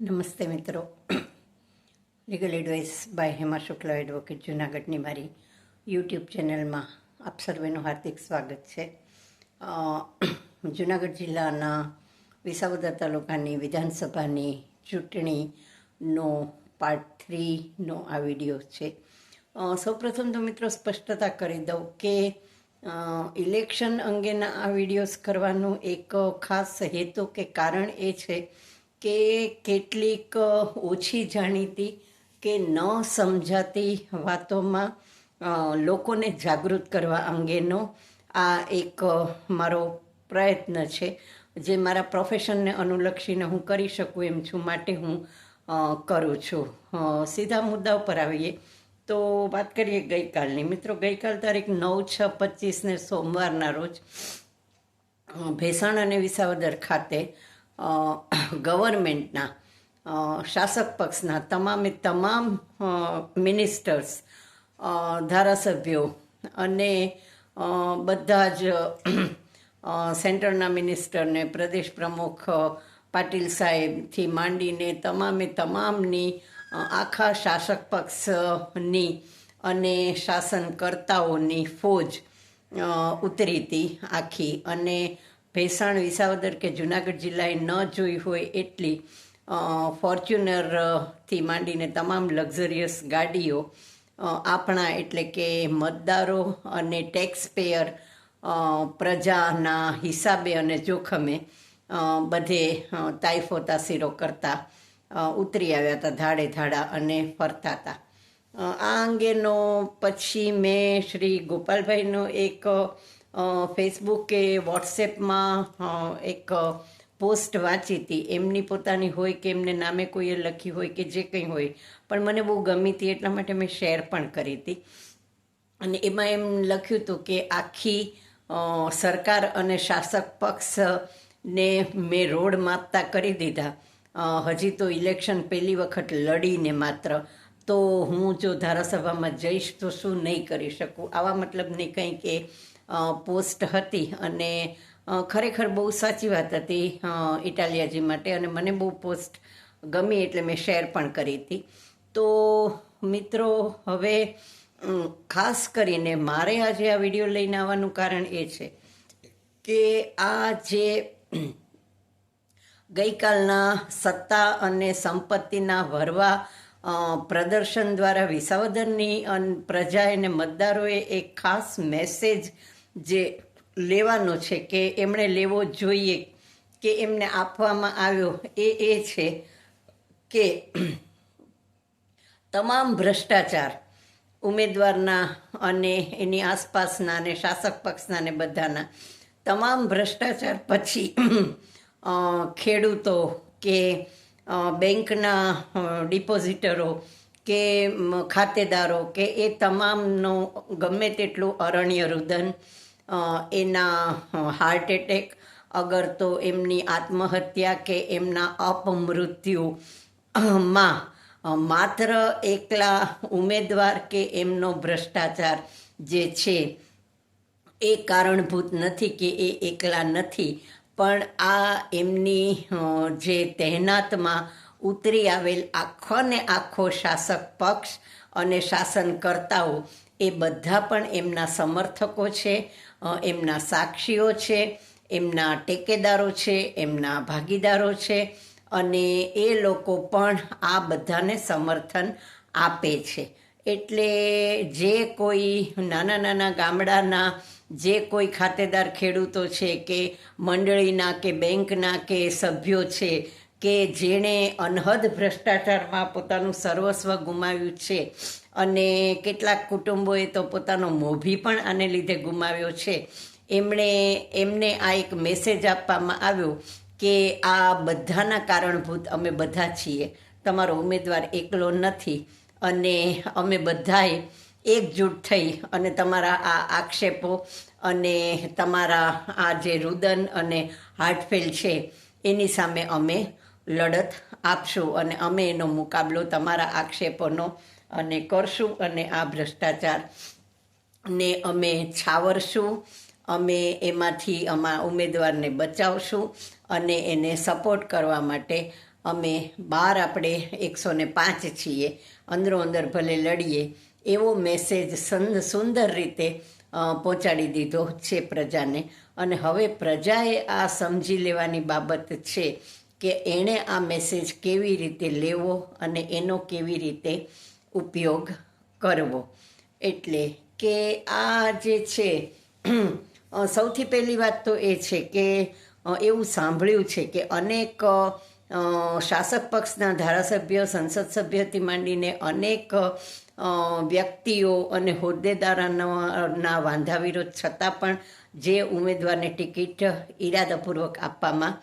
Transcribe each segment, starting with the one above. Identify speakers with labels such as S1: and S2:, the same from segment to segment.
S1: નમસ્તે મિત્રો. Legal advice by Hema Shukla advocate જુનાગઢની મારી યુટ્યુબ ચેનલમાં આપ સર્વેનું હાર્દિક સ્વાગત છે. જૂનાગઢ જિલ્લાના વિસાવદર તાલુકાની વિધાનસભાની ચૂંટણીનો પાર્ટ થ્રીનો આ વીડિયો છે. સૌપ્રથમ તો મિત્રો સ્પષ્ટતા કરી દઉં કે ઇલેક્શન અંગેના આ વિડીયોઝ કરવાનું એક ખાસ હેતુ કે કારણ એ છે કે કેટલીક ઓછી જાણીતી કે ન સમજાતી વાતોમાં લોકોને જાગૃત કરવા અંગેનો આ એક મારો પ્રયત્ન છે, જે મારા પ્રોફેશનને અનુલક્ષીને હું કરી શકું એમ છું, માટે હું કરું છું. સીધા મુદ્દા ઉપર આવીએ. તો વાત કરીએ ગઈકાલની. મિત્રો, ગઈકાલ તારીખ નવ, છ પચીસને સોમવારના રોજ ભેસાણ અને વિસાવદર ખાતે ગવર્મેન્ટના શાસક પક્ષના તમામે તમામ મિનિસ્ટર્સ ધારાસભ્યો અને બધા જ સેન્ટરના મિનિસ્ટરને પ્રદેશ પ્રમુખ પાટીલ સાહેબથી માંડીને તમામે તમામની આખા શાસક પક્ષની અને શાસનકર્તાઓની ફોજ ઉતરી હતી આખી અને ભેસાણ, વિસાવદર કે જુનાગઢ જિલ્લાએ ન જોઈ હોય એટલી ફોર્ચ્યુનરથી માંડીને તમામ લક્ઝરિયસ ગાડીઓ આપણા એટલે કે મતદારો અને ટેક્સ પેયર પ્રજાના હિસાબે અને જોખમે બધે તાઇફો તાસીરો કરતા ઉતરી આવ્યા હતા, ધાડે ધાડા અને ફરતા હતા. આ અંગેનો પછી મેં શ્રી ગોપાલભાઈનો એક ફેસબુક કે વોટ્સએપમાં એક પોસ્ટ વાંચી હતી. એમની પોતાની હોય કે એમને નામે કોઈએ લખી હોય કે જે કંઈ હોય. પણ મને બહુ ગમી હતી એટલા માટે મેં શેર પણ કરી હતી. અને એમાં એમ લખ્યું હતું કે આખી સરકાર અને શાસક પક્ષને મેં રોડ માપતા કરી દીધા. હજી તો ઇલેક્શન પહેલી વખત લડીને માત્ર. તો હું જો ધારાસભામાં જઈશ તો શું નહીં કરી શકું? આવા મતલબ નહીં કંઈ અ, પોસ્ટ હતી અને ખરેખર બહુ સાચી વાત હતી ઇટાલિયાજી માટે અને મને બહુ પોસ્ટ ગમી એટલે મેં શેર પણ કરી હતી. તો, મિત્રો, હવે ખાસ કરીને મારે આજે આ વીડિયો લઈને આવવાનું કારણ એ છે કે આ જે ગઈકાલના સત્તા અને સંપત્તિના ભરવા પ્રદર્શન દ્વારા વિસાવદરની પ્રજા અને મતદારોએ એક ખાસ મેસેજ જે લેવાનો છે, કે એમણે લેવો જોઈએ, કે એમને આપવામાં આવ્યો, એ એ છે કે તમામ ભ્રષ્ટાચાર ઉમેદવારના અને એની આસપાસના અને શાસક પક્ષના ને બધાના, તમામ ભ્રષ્ટાચાર પછી ખેડૂતો કે બેંકના ડિપોઝિટરો કે ખાતેદારો કે એ તમામનો ગમે તેટલું અરણ્ય રુદન એના હાર્ટ એટેક અગર તો એમની આત્મહત્યા કે એમના અપમૃત્યુ. માં માત્ર એકલા ઉમેદવાર કે એમનો ભ્રષ્ટાચાર જે છે, એ કારણભૂત નથી કે એ એકલા નથી, પણ આ એમની જે તહેનાતમાં ઉતરી આવેલ આખો ને આખો શાસક પક્ષ અને શાસનકર્તાઓ એ બધા પણ એમના સમર્થકો છે એમના સાક્ષીઓ છે, એમના ટેકેદારો છે, એમના ભાગીદારો છે અને એ લોકો પણ આ બધાને સમર્થન આપે છે. એટલે જે કોઈ નાના નાના ગામડાના જે કોઈ ખાતેદાર ખેડૂતો છે કે મંડળીના કે બેંકના કે સભ્યો છે કે જેણે અનહદ ભ્રષ્ટાચારમાં પોતાનું સર્વસ્વ ગુમાવ્યું છે અને કેટલાક કુટુંબોએ તો પોતાનો મોભી પણ આને લીધે ગુમાવ્યો છે. એમણે, એમને આ એક મેસેજ આપવામાં આવ્યો કે આ બધાના કારણભૂત અમે બધા છીએ. તમારો ઉમેદવાર એકલો નથી અને અમે બધાએ એકજૂટ થઈ અને તમારા આ આક્ષેપો અને તમારા આ જે રુદન અને હાર્ટફેલ છે, એની સામે અમે લડત આપશું અને અમે એનો મુકાબલો તમારા આક્ષેપોનો અને કરશું અને આ ભ્રષ્ટાચાર ને અમે છાવરશું. અમે એમાંથી અમારા ઉમેદવારને બચાવશું અને એને સપોર્ટ કરવા માટે અમે બહાર આપણે એકસો ને પાંચ છીએ. અંદરો અંદર ભલે લડીએ, એવો મેસેજ સંદ સુંદર રીતે પહોંચાડી દીધો છે પ્રજાને. અને હવે પ્રજાએ આ સમજી લેવાની બાબત છે. કે એણે આ મેસેજ કેવી રીતે લેવો અને એનો કેવી રીતે ઉપયોગ કરવો. એટલે કે આ જે છે સૌથી પહેલી વાત તો એ છે કે એવું સાંભળ્યું છે કે અનેક શાસક પક્ષના ધારાસભ્ય, સંસદ સભ્યથી માંડીને અનેક વ્યક્તિઓ અને હોદ્દેદારોના વાંધા વિરોધ છતાં પણ જે ઉમેદવારને ટિકિટ ઈરાદાપૂર્વક આપવામાં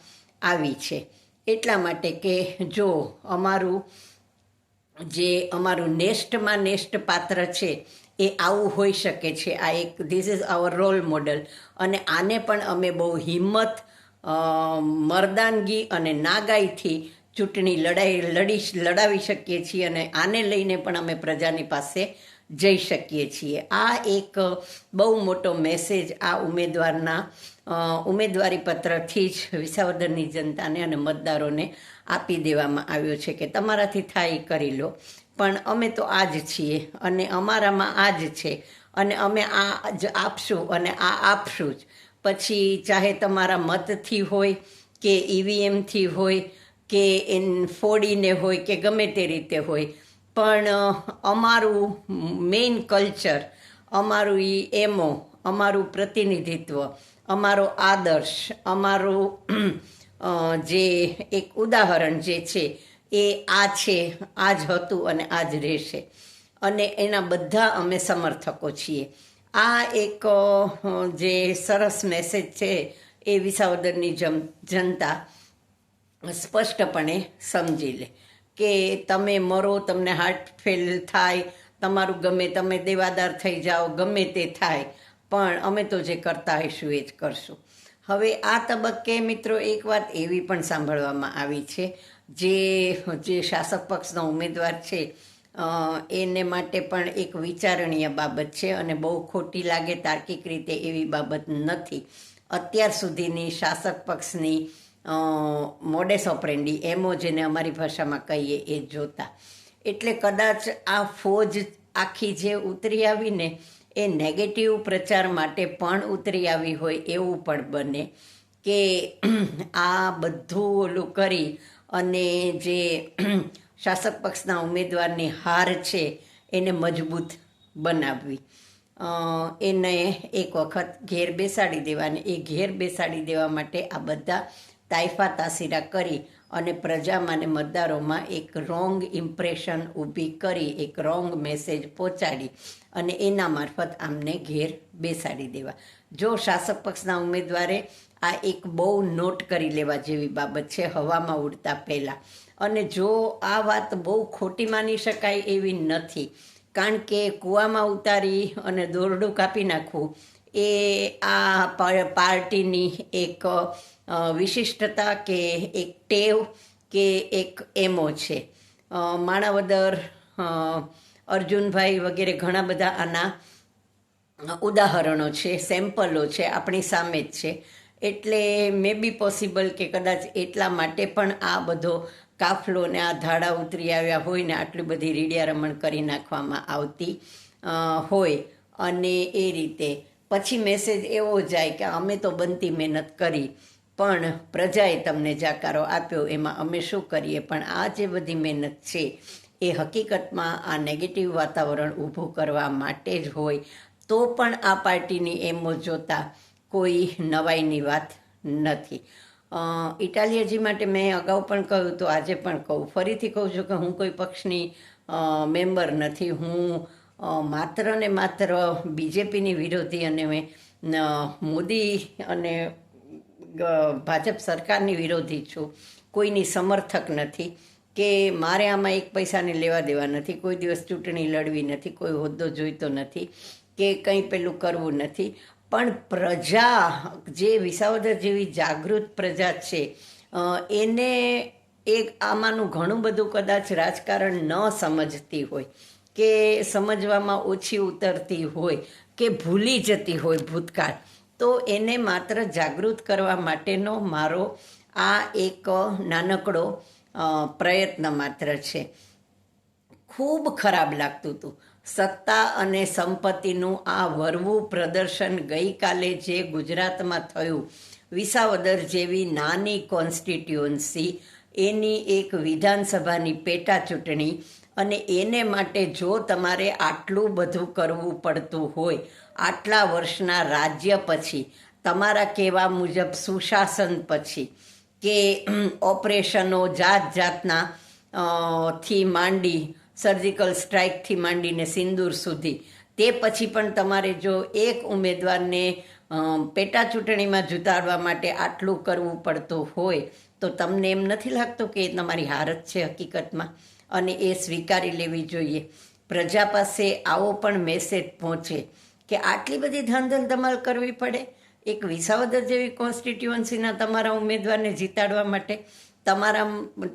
S1: આવી છે. એટલા માટે કે જો અમારું જે અમારું નેસ્ટમાં નેસ્ટ પાત્ર છે, એ આવું હોઈ શકે છે. આ એક this is our role model અને આને પણ અમે બહુ હિંમત મરદાનગી અને નાગાઈથી ચૂંટણી લડાઈ, લડી, લડાવી શકીએ છીએ અને આને લઈને પણ અમે પ્રજાની પાસે જઈ શકીએ છીએ. આ એક બહુ મોટો મેસેજ આ ઉમેદવારના ઉમેદવારી પત્રથી જ વિસાવદરની જનતાને અને મતદારોને આપી દેવામાં આવ્યો છે કે તમારાથી થાય કરી લો. પણ અમે તો આ જ છીએ અને અમારામાં આ જ છે અને અમે આ જ આપશું અને આ આપશું જ. પછી ચાહે તમારા મતથી હોય કે ઈવીએમથી હોય કે એન ફોડીને હોય કે ગમે તે રીતે હોય પણ અમારું મેઇન કલ્ચર, અમારું એ એમો, અમારું પ્રતિનિધિત્વ, અમારો આદર્શ, અમારું જે એક ઉદાહરણ જે છે, એ આ છે આ જ હતું અને આ જ રહેશે. અને એના બધા અમે સમર્થકો છીએ. આ એક જે સરસ મેસેજ છે એ વિસાવદરની જનતા સ્પષ્ટપણે સમજી લે. કે તમે મરો, તમને હાર્ટ ફેલ થાય, તમારું ગમે તમે દેવાદાર થઈ જાઓ, ગમે તે થાય. પણ અમે તો જે કરતા હોઈશું એ જ કરશું. હવે આ તબક્કે મિત્રો એક વાત એવી પણ સાંભળવામાં આવી છે, જે જે શાસક પક્ષનો ઉમેદવાર છે એને માટે પણ એક વિચારણીય બાબત છે અને બહુ ખોટી લાગે તાર્કિક રીતે એવી બાબત નથી. અત્યાર સુધીની શાસક પક્ષની મોડેસ ઓપરેન્ડી એમો જેને અમારી ભાષામાં કહીએ એ જોતા. એટલે કદાચ આ ફોજ આખી જે ઉતરી આવીને એ નેગેટિવ પ્રચાર માટે પણ ઉતરી આવી હોય એવું પણ બને કે આ બધું ઓલું કરી અને જે શાસક પક્ષના ઉમેદવારની હાર છે એને મજબૂત બનાવવી. એને એક વખત ઘેર બેસાડી દેવાને એ ઘેર બેસાડી દેવા માટે આ બધા તાઇફા તાસીરા કરી અને પ્રજામાં અને મતદારોમાં એક રોંગ ઇમ્પ્રેશન ઊભી કરી, એક રોંગ મેસેજ પહોંચાડી અને એના મારફત આમને ઘેર બેસાડી દેવા. જો શાસક પક્ષના ઉમેદવારે આ એક બહુ નોટ કરી લેવા જેવી બાબત છે, હવામાં ઉડતા પહેલાં. અને જો આ વાત બહુ ખોટી માની શકાય એવી નથી, કારણ કે કૂવામાં ઉતારી અને દોરડું કાપી નાખવું એ આ પાર્ટીની એક વિશિષ્ટતા કે એક ટેવ કે એક એમો છે. માણાવદર અર્જુનભાઈ વગેરે ઘણા બધા આના ઉદાહરણો છે, સેમ્પલો છે, આપણી સામે જ છે. એટલે મે બી પોસિબલ કે કદાચ એટલા માટે પણ આ બધો કાફલો ને આ ધાડા ઉતરી આવ્યા હોય ને આટલી બધી રીડિયા રમણ કરી નાખવામાં આવતી હોય અને એ રીતે. પછી મેસેજ એવો જાય કે અમે તો બનતી મહેનત કરી. પણ પ્રજાએ તમને જાકારો આપ્યો, એમાં અમે શું કરીએ? પણ આ જે બધી મહેનત છે, એ હકીકતમાં આ નેગેટિવ વાતાવરણ ઊભું કરવા માટે જ હોય. તો પણ આ પાર્ટીની એમો જોતા કોઈ નવાઈની વાત નથી. ઇટાલિયાજી માટે મેં અગાઉ પણ કહ્યું, તો આજે પણ કહું. ફરીથી કહું છું કે હું કોઈ પક્ષની મેમ્બર નથી. હું માત્ર ને માત્ર બીજેપીની વિરોધી અને મોદી અને ભાજપ સરકારની વિરોધી છું. કોઈની સમર્થક નથી. કે મારે આમાં એક પૈસાને લેવા દેવા નથી. કોઈ દિવસ ચૂંટણી લડવી નથી. કોઈ હોદ્દો જોઈતો નથી. કે કંઈ પેલું કરવું નથી. પણ પ્રજા જે વિસાવદર જેવી જાગૃત પ્રજા છે એને એક આમાંનું ઘણું બધું કદાચ રાજકારણ ન સમજતી હોય, કે સમજવામાં ઓછી ઉતરતી હોય, કે ભૂલી જતી હોય ભૂતકાળ. તો એને માત્ર જાગૃત કરવા માટેનો મારો આ એક નાનકડો પ્રયત્ન માત્ર છે. ખૂબ ખરાબ લાગતું હતું. સત્તા અને સંપત્તિનું આ વરવું પ્રદર્શન ગઈકાલે જે ગુજરાતમાં થયું, વિસાવદર જેવી નાની કોન્સ્ટિટ્યુઅન્સી એની એક વિધાનસભાની પેટા ચૂંટણી અને એને માટે જો તમારે આટલું બધું કરવું પડતું હોય, આટલા વર્ષના રાજ્ય પછી, તમારા કહેવા મુજબ સુશાસન પછી, કે ઓપરેશનો જાત જાતના થી માંડી સર્જિકલ સ્ટ્રાઇકથી માંડીને સિંદૂર સુધી, તે પછી પણ તમારે જો એક ઉમેદવારને પેટા ચૂંટણીમાં જુતાડવા માટે આટલું કરવું પડતું હોય તો તમને એમ નથી લાગતું કે એ તમારી હારત છે હકીકતમાં? અને એ સ્વીકારી લેવી જોઈએ. પ્રજા પાસે આવો પણ મેસેજ પહોંચે કે આટલી બધી ધાંધલ ધમાલ કરવી પડે? એક વિસાવદર જેવી કોન્સ્ટિટ્યુઅન્સીના તમારા ઉમેદવારને જીતાડવા માટે તમારા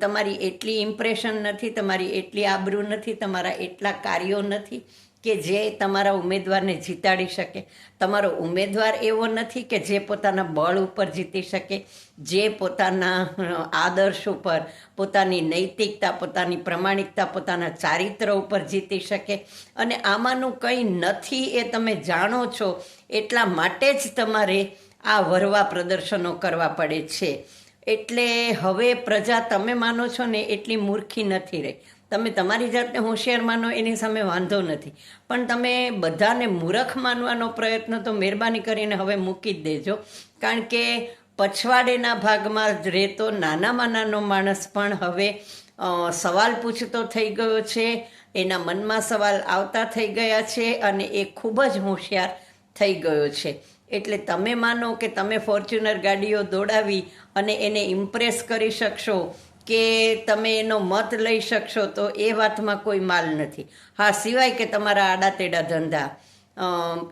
S1: તમારી એટલી ઇમ્પ્રેશન નથી, તમારી એટલી આબરૂ નથી, તમારા એટલા કાર્યો નથી કે જે તમારા ઉમેદવારને જીતાડી શકે. તમારો ઉમેદવાર એવો નથી કે જે પોતાના બળ ઉપર જીતી શકે, જે પોતાના આદર્શ ઉપર, પોતાની નૈતિકતા, પોતાની પ્રમાણિકતા, પોતાના ચારિત્ર ઉપર જીતી શકે. અને આમાંનું કંઈ નથી એ તમે જાણો છો, એટલા માટે જ તમારે આ વરવા પ્રદર્શનો કરવા પડે છે. એટલે હવે પ્રજા તમે માનો છો ને, એટલી મૂર્ખી નથી રહી. તમે તમારી જાતને હોશિયાર માનો, એની સામે વાંધો નથી. પણ તમે બધાને મૂરખ માનવાનો પ્રયત્ન તો મહેરબાની કરીને હવે મૂકી જ દેજો. કારણ કે પછવાડેના ભાગમાં રહેતો નાનામાં નાનો માણસ પણ હવે સવાલ પૂછતો થઈ ગયો છે. એના મનમાં સવાલ આવતા થઈ ગયા છે અને એ ખૂબ જ હોશિયાર થઈ ગયો છે. એટલે તમે માનો કે તમે ફોર્ચ્યુનર ગાડીઓ દોડાવી અને એને ઇમ્પ્રેસ કરી શકશો. કે તમે એનો મત લઈ શકશો તો એ વાતમાં કોઈ માલ નથી. હા, સિવાય કે તમારા આડા તેડા ધંધા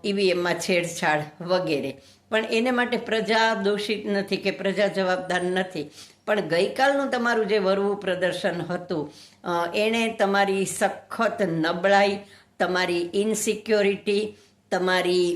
S1: ઈવીએમમાં છેડછાડ વગેરે. પણ એને માટે પ્રજા દોષિત નથી કે પ્રજા જવાબદાર નથી. પણ ગઈકાલનું તમારું જે વરવું પ્રદર્શન હતું એણે તમારી સખત નબળાઈ, તમારી ઇનસિક્યોરિટી તમારી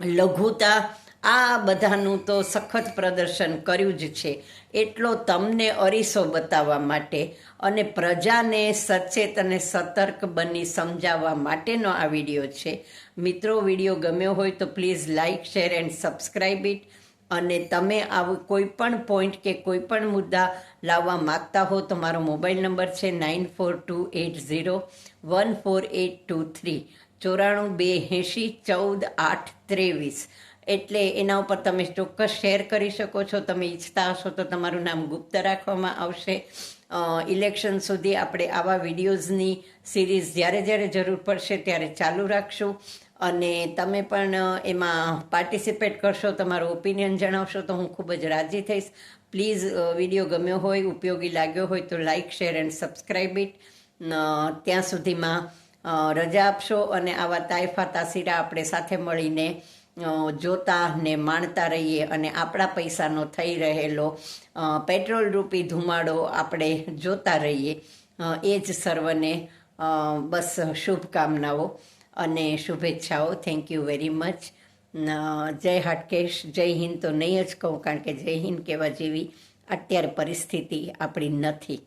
S1: લઘુતા આ બધાનું તો સખત પ્રદર્શન કર્યું જ છે. એટલો તમને અરીસો બતાવવા માટે અને પ્રજાને સચેત અને સતર્ક બની સમજાવવા માટેનો આ વીડિયો છે. મિત્રો, વીડિયો ગમ્યો હોય તો please like share and subscribe it. અને તમે આવું કોઈ પણ પોઈન્ટ કે કોઈ પણ મુદ્દા લાવવા માગતા હો તો મારો મોબાઈલ નંબર છે nine four two eight zero one four eight two three. ચોરાણું બે એંશી ચૌદ આઠ ત્રેવીસ. એટલે એના ઉપર તમે ચોક્કસ શેર કરી શકો છો. તમે ઈચ્છતા હશો તો તમારું નામ ગુપ્ત રાખવામાં આવશે. ઇલેક્શન સુધી આપણે આવા વિડીયોઝની સિરીઝ જ્યારે જ્યારે જરૂર પડશે ત્યારે ચાલુ રાખશું. અને તમે પણ એમાં પાર્ટિસિપેટ કરશો, તમારો ઓપિનિયન જણાવશો તો હું ખૂબ જ રાજી થઈશ. પ્લીઝ વીડિયો ગમ્યો હોય, ઉપયોગી લાગ્યો હોય તો like share and subscribe it ત્યાં સુધીમાં રજા આપશો અને આવા તાઇફા તાસીરા આપણે સાથે મળીને જોતા ને માણતા રહીએ અને આપણા પૈસાનો થઈ રહેલો પેટ્રોલ રૂપી ધુમાડો આપણે જોતા રહીએ. એ જ સર્વને બસ શુભકામનાઓ અને શુભેચ્છાઓ. થેન્ક યુ વેરી મચ જય હાટકેશ. જય હિન્દ તો નહીં જ કહું, કારણ કે જય હિન્દ કહેવા જેવી અત્યારે પરિસ્થિતિ આપણી નથી.